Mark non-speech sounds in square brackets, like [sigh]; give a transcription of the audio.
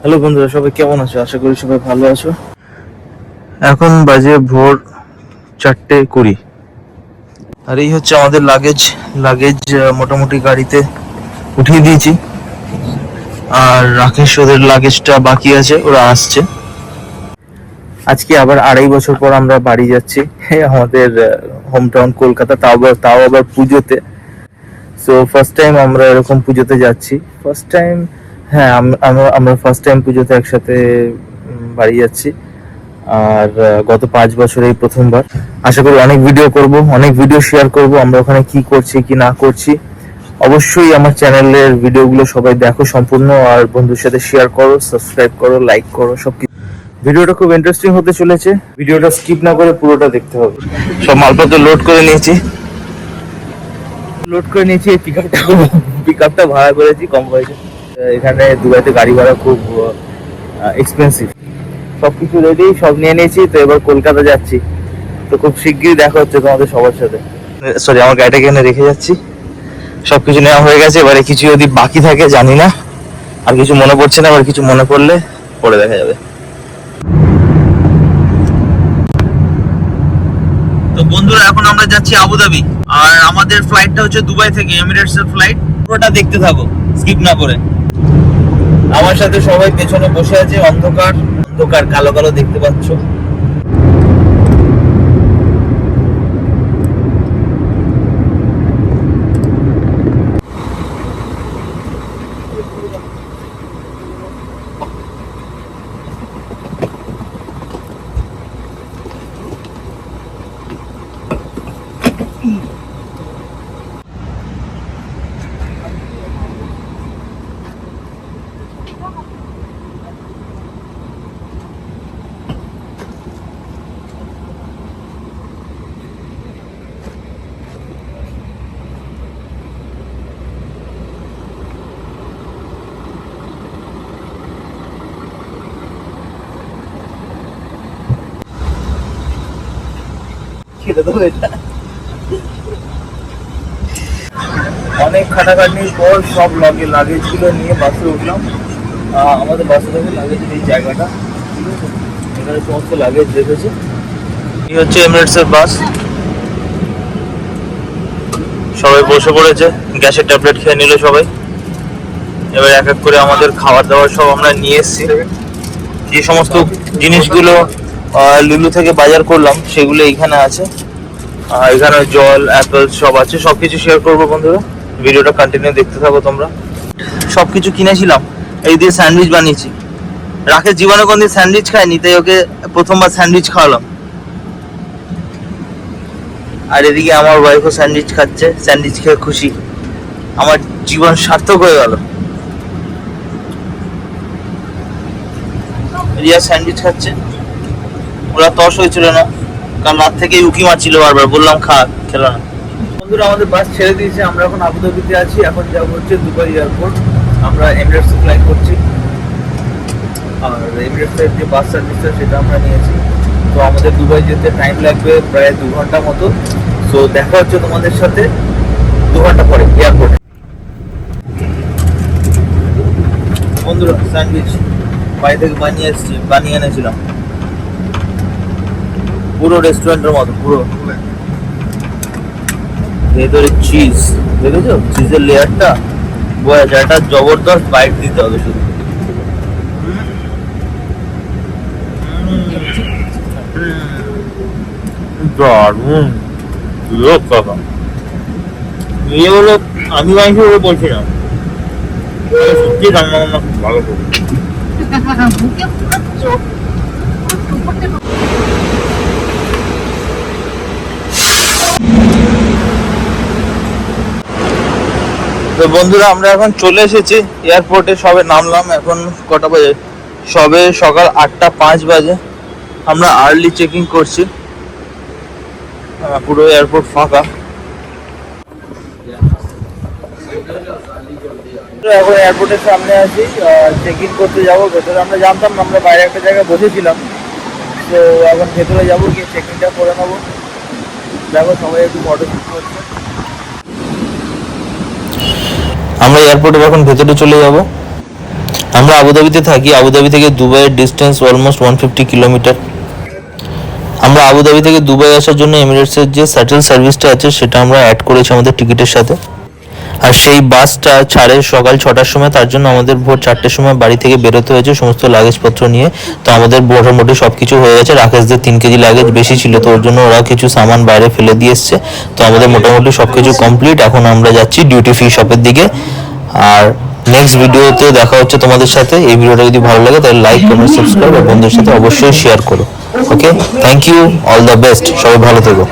Hello বন্ধুরা, সবাই কেমন আছো? আশা করি সবাই ভালো আছো। এখন বাজে ভোর চারটে কুড়ি। আর এই হচ্ছে আমাদের লাগেজ লাগেজ মোটামুটি গাড়িতে উঠিয়ে দিয়েছি। আর রাকেশ ওদের লাগেজটা বাকি আছে, ওরা আসছে। আজকে আবার আড়াই বছর পর আমরা বাড়ি যাচ্ছি আমাদের হোম টাউন কলকাতা, তাও আবার তাও আবার পুজোতে। সো ফার্স্ট টাইম আমরা এরকম পুজোতে যাচ্ছি। ফার্স্ট টাইম হ্যাঁ আম- আমরা আমরা ফার্স্ট টাইম পুজোতে একসাথে বাড়ি যাচ্ছি। আর গত পাঁচ বছরে এই প্রথমবার। আশা করি অনেক ভিডিও করব, অনেক ভিডিও শেয়ার করব, আমরা ওখানে কি করছি, কি না করছি। অবশ্যই আমার চ্যানেলের ভিডিওগুলো সবাই দেখো সম্পূর্ণ, আর বন্ধুর সাথে শেয়ার করো সাবস্ক্রাইব করো লাইক করো সব কিছু ভিডিওটা খুব ইন্টারেস্টিং হতে চলেছে। ভিডিওটা স্কিপ না করে পুরোটা দেখতে হবে। সব মালপত্র লোড করে নিয়েছি। লোড করে নিয়েছি, এই পিকআপটা পিকআপটা ভাড়া করেছি, কম পয়সা এখানে দুবাইতে গাড়ি ভাড়া খুব এক্সপেন্সিভ সব কিছু রেডি সব নিয়ে নিয়েছি, তো এবার কলকাতা যাচ্ছি। তো খুব শিগগিরই দেখা হচ্ছে তোমাদের সবার সাথে। সরি আমার গাড়িটাকে এখানে রেখে যাচ্ছি। সব কিছু নেওয়া হয়ে গেছে, এবারে কিছু যদি বাকি থাকে, জানি না। আর কিছু মনে পড়ছে না, এবার কিছু মনে পড়লে পরে দেখা যাবে। তো বন্ধুরা, এখন আমরা যাচ্ছি আবুধাবি। আর আমাদের ফ্লাইটটা হচ্ছে দুবাই থেকে এমিরেটস এর ফ্লাইট পুরোটা দেখতে থাকো স্কিপ না করে। আমার সাথে সবাই পেছনে বসে আছে অন্ধকার অন্ধকার কালো কালো দেখতে পাচ্ছ। খেতে দেবো এটা অনেক খাটাখাটনির পর সব লগে লাগেজগুলো নিয়ে বাসে উঠলাম। আমাদের বাসে থেকে লাগেজের এই জায়গাটা? এখানে সমস্ত লাগেজ রেখেছে এই হচ্ছে এমিরেটস এর বাস সবাই বসে পড়েছে, গ্যাসের ট্যাবলেট খেয়ে নিল সবাই। এবার এক এক করে আমাদের খাবার দাবার সব আমরা নিয়ে এসেছি। যে সমস্ত জিনিসগুলো লুলু থেকে বাজার করলাম, সেগুলো এইখানে আছে। এখানে জল, অ্যাপেল সব আছে। সব কিছু শেয়ার করব বন্ধুরা। ভিডিওটা কন্টিনিউ দেখতে থাকো তোমরা। সব কিছু কিনেছিলাম। এই দিয়ে স্যান্ডউইচ বানিয়েছি। রাকেশ জীবনে কোনদিন স্যান্ডউইচ খায়নি, তাই ওকে প্রথমবার স্যান্ডউইচ খাওয়ালাম। আর এদিকে আমার ওয়াইফও স্যান্ডউইচ খাচ্ছে স্যান্ডউইচ খেয়ে খুশি। আমার জীবন সার্থক হয়ে গেল। রিয়া স্যান্ডউইচ খাচ্ছে। ওরা তস হয়েছিল না। কারণ রাত থেকেই উকি মারছিল বারবার, বললাম খা, খেলো না। বন্ধুরা, আমাদের বাস ছেড়ে দিয়েছে, আমরা এখন আবুধাবিতে আছি, এখন যাব হচ্ছে দুবাই এয়ারপোর্ট আমরা এমিরেটস ফ্লাই করছি। আর এমিরেটসের যে বাস সার্ভিসটা সেটা আমরা নিয়েছি। তো আমাদের দুবাই যেতে টাইম লাগবে প্রায় দু ঘণ্টা মতো। তো দেখা হচ্ছে তোমাদের সাথে দু ঘণ্টা পরে এয়ারপোর্টে বন্ধুরা স্যান্ডউইচ বাড়ি থেকে বানিয়ে এসেছি, বানিয়ে এনেছিলাম। পুরো রেস্টুরেন্টের মতো পুরো। ভেতরে চিজ দেখেছ? চিজের লেয়ারটা? বোঝা যায় এটা জবরদস্ত বাইট দিতে হবে শুধু। দারুণ। লোক বাবা। ইয়ে হলো আমি মাংস বলে বলছি না সত্যি রান্না বান্না খুব ভালো করি [laughs] বুকে পুরো চোখ উপরতে তো বন্ধুরা, আমরা এখন চলে এসেছি এয়ারপোর্টে সবে নামলাম, এখন কটা বাজে? সবে সকাল আটটা পাঁচ বাজে। আমরা আর্লি চেকিং করছি। পুরো এয়ারপোর্ট ফাঁকা। এখন এয়ারপোর্টের সামনে আছি চেক ইন করতে যাব। ভেতরে আমরা জানতাম না, আমরা বাইরে একটা জায়গায় বসেছিলাম। তো এখন ভেতরে যাব, গিয়ে চেক ইনটা করে নেব। দেখো, সবাই একটু ফটো শুট করছে। আমরা এয়ারপোর্টের এখন ভেতরে চলে যাব, আমরা আবুধাবিতে থাকি। আবুধাবি থেকে দুবাইয়ের distance almost one fifty kilometre আমরা আবুধাবি থেকে দুবাই আসার জন্য এমিরেটসের যে স্যাটেল সার্ভিসটা আছে, সেটা আমরা অ্যাড করেছি আমাদের টিকিটের সাথে। আর সেই বাসটা ছাড়ে সকাল ছটার সময়, তার জন্য আমাদের ভোর চারটের সময় বাড়ি থেকে বেরোতে হয়েছে, সমস্ত লাগেজপত্র নিয়ে। তো আমাদের মোটামুটি সব কিছু হয়ে গেছে, রাকেশদের তিন কেজি লাগেজ বেশি ছিল, তো ওর জন্য ওরা কিছু সামান বাইরে ফেলে দিয়ে এসছে। তো আমাদের মোটামুটি সব কিছু কমপ্লিট এখন আমরা যাচ্ছি ডিউটি ফ্রি শপের দিকে। আর নেক্সট ভিডিওতে দেখা হচ্ছে তোমাদের সাথে। এই ভিডিওটা যদি ভালো লাগে, তাহলে লাইক কমেন্ট সাবস্ক্রাইব আর বন্ধুদের সাথে অবশ্যই শেয়ার করো। Okay thank you all the best সবাই ভালো থেকো।